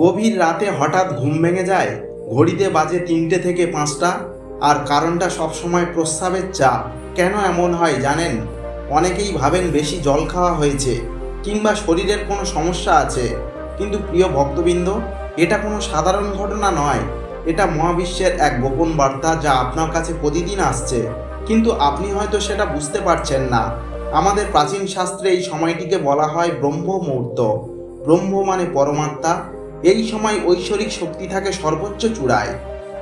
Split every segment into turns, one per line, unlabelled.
গভীর রাতে হঠাৎ ঘুম ভেঙে যায় ঘড়িতে বাজে তিনটে থেকে পাঁচটা আর কারণটা সবসময় প্রস্রাবের চাপ কেন এমন হয় জানেন অনেকেই ভাবেন বেশি জল খাওয়া হয়েছে কিংবা শরীরের কোনো সমস্যা আছে কিন্তু প্রিয় ভক্তবৃন্দ এটা কোনো সাধারণ ঘটনা নয় এটা মহাবিশ্বের এক গোপন বার্তা যা আপনার কাছে প্রতিদিন আসছে কিন্তু আপনি হয়তো সেটা বুঝতে পারছেন না আমাদের প্রাচীন শাস্ত্রে এই সময়টিকে বলা হয় ব্রহ্ম মুহূর্ত ব্রহ্ম মানে পরমাত্মা এই সময় ঐশ্বরিক শক্তি থাকে সর্বোচ্চ চূড়ায়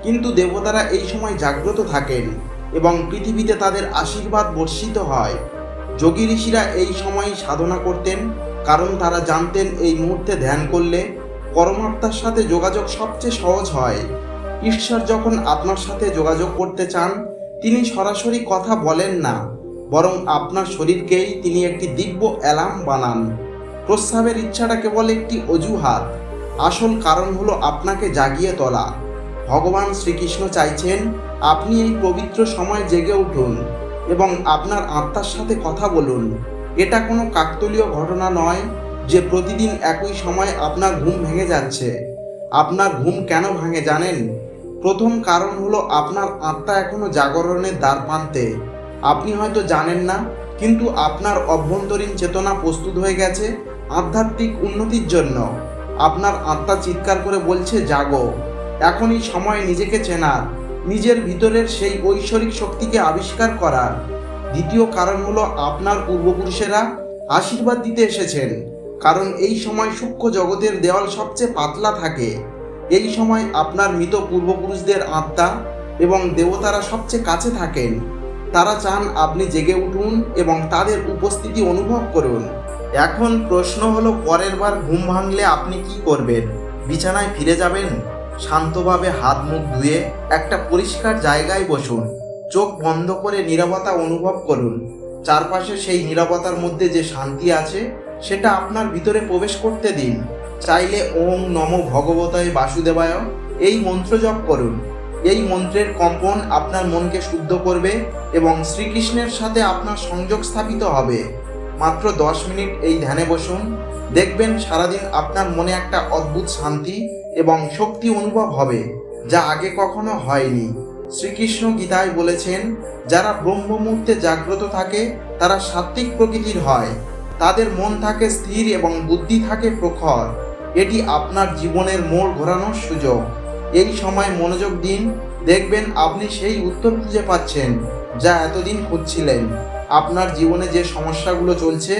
কিন্তু দেবতারা এই সময় জাগ্রত থাকেন এবং পৃথিবীতে তাদের আশীর্বাদ বর্ষিত হয় যোগী ঋষিরা এই সময় সাধনা করতেন কারণ তারা জানতেন এই মুহূর্তে ধ্যান করলে পরমাত্মার সাথে যোগাযোগ সবচেয়ে সহজ হয় ঈশ্বর যখন আপনার সাথে যোগাযোগ করতে চান তিনি সরাসরি কথা বলেন না বরং আপনার শরীরকেই তিনি একটি দিব্য অ্যালার্ম বানান প্রস্রাবের ইচ্ছাটা কেবল একটি অজুহাত আসল কারণ হলো আপনাকে জাগিয়ে তোলা ভগবান শ্রীকৃষ্ণ চাইছেন আপনি এই পবিত্র সময় জেগে উঠুন এবং আপনার আত্মার সাথে কথা বলুন এটা কোনো কাকতলীয় ঘটনা নয় যে প্রতিদিন একই সময় আপনার ঘুম ভেঙে যাচ্ছে আপনার ঘুম কেন ভাঙে জানেন প্রথম কারণ হলো আপনার আত্মা এখনও জাগরণের দ্বার প্রান্তে আপনি হয়তো জানেন না কিন্তু আপনার অভ্যন্তরীণ চেতনা প্রস্তুত হয়ে গেছে আধ্যাত্মিক উন্নতির জন্য আপনার আত্মা চিৎকার করে বলছে জাগো এখনই সময় নিজেকে চেনার নিজের ভিতরের সেই ঐশ্বরিক শক্তিকে আবিষ্কার করার দ্বিতীয় কারণ হলো আপনার পূর্বপুরুষেরা আশীর্বাদ দিতে এসেছেন কারণ এই সময় সূক্ষ্ম জগতের দেওয়াল সবচেয়ে পাতলা থাকে এই সময় আপনার মৃত পূর্বপুরুষদের আত্মা এবং দেবতারা সবচেয়ে কাছে থাকেন তারা চান আপনি জেগে উঠুন এবং তাদের উপস্থিতি অনুভব করুন এখন প্রশ্ন হলো পরের বার ঘুম ভাঙলে আপনি কি করবেন বিছানায় ফিরে যাবেন শান্তভাবে হাত মুখ ধুয়ে একটা পরিষ্কার জায়গায় বসুন চোখ বন্ধ করে নিরাপত্তা অনুভব করুন চারপাশে সেই নিরাপত্তার মধ্যে যে শান্তি আছে সেটা আপনার ভিতরে প্রবেশ করতে দিন চাইলে ওম নম ভগবতায় বাসুদেবায় এই মন্ত্র জপ করুন এই মন্ত্রের কম্পন আপনার মনকে শুদ্ধ করবে এবং শ্রীকৃষ্ণের সাথে আপনার সংযোগ স্থাপিত হবে মাত্র দশ মিনিট এই ধ্যানে বসুন দেখবেন সারাদিন আপনার মনে একটা অদ্ভুত শান্তি এবং শক্তি অনুভব হবে যা আগে কখনো হয়নি শ্রীকৃষ্ণ গীতায় বলেছেন যারা ব্রহ্ম মুহূর্তে জাগ্রত থাকে তারা সাত্ত্বিক প্রকৃতির হয় তাদের মন থাকে স্থির এবং বুদ্ধি থাকে প্রখর এটি আপনার জীবনের মোড় ঘোরানোর সুযোগ এই সময় মনোযোগ দিন দেখবেন আপনি সেই উত্তর খুঁজে পাচ্ছেন যা এতদিন খুঁজছিলেন আপনার জীবনে যে সমস্যাগুলো চলছে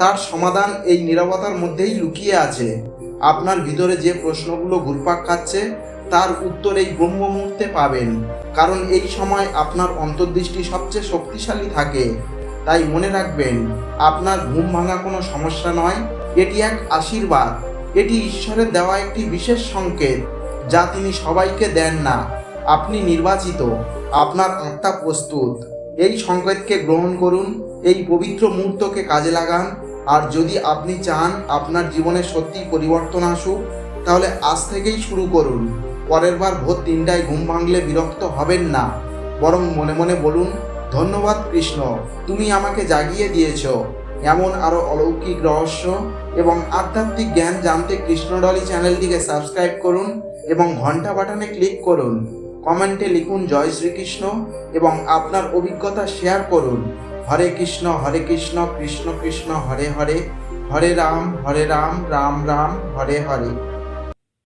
তার সমাধান এই নিরাপত্তার মধ্যেই লুকিয়ে আছে আপনার ভিতরে যে প্রশ্নগুলো ঘুরপাক খাচ্ছে তার উত্তর এই ব্রহ্ম মুহূর্তে পাবেন কারণ এই সময় আপনার অন্তর্দৃষ্টি সবচেয়ে শক্তিশালী থাকে তাই মনে রাখবেন আপনার ঘুম ভাঙা কোনো সমস্যা নয় এটি এক আশীর্বাদ এটি ঈশ্বরের দেওয়া একটি বিশেষ সংকেত যা তিনি সবাইকে দেন না আপনি নির্বাচিত আপনার আত্মা প্রস্তুত এই সংকেতকে গ্রহণ করুন এই পবিত্র মুহূর্তকে কাজে লাগান আর যদি আপনি চান আপনার জীবনে সত্যি পরিবর্তন আসুক তাহলে আজ থেকেই শুরু করুন পরের বার ভোর তিনটায় ঘুম ভাঙলে বিরক্ত হবেন না বরং মনে মনে বলুন ধন্যবাদ কৃষ্ণ তুমি আমাকে জাগিয়ে দিয়েছ এমন আরও অলৌকিক রহস্য এবং আধ্যাত্মিক জ্ঞান জানতে কৃষ্ণডলি চ্যানেলটিকে সাবস্ক্রাইব করুন এবং ঘন্টা বাটনে ক্লিক করুন কমেন্টে লিখুন জয় শ্রীকৃষ্ণ এবং আপনার অভিজ্ঞতা শেয়ার করুন হরে কৃষ্ণ হরে কৃষ্ণ কৃষ্ণ কৃষ্ণ হরে হরে হরে রাম হরে রাম রাম রাম হরে হরে